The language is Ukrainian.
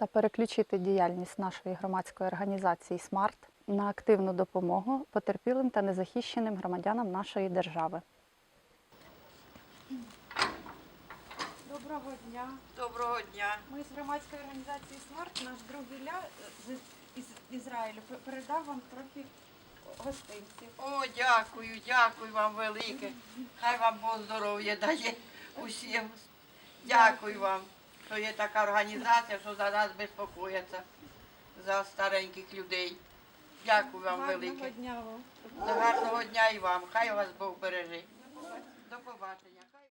та переключити діяльність нашої громадської організації Смарт на активну допомогу потерпілим та незахищеним громадянам нашої держави. Доброго дня. Доброго дня. Ми з громадської організації Смарт, наш друг Ілля з із Ізраїлю передав вам трохи гостинців. О, дякую, дякую вам велике. Хай вам Бог здоров'я дає усім. Дякую вам, що є така організація, що за нас безпокоїться, за стареньких людей. Дякую вам Гарного велике. дня вам. Гарного дня і вам. Хай вас Бог береже. До побачення.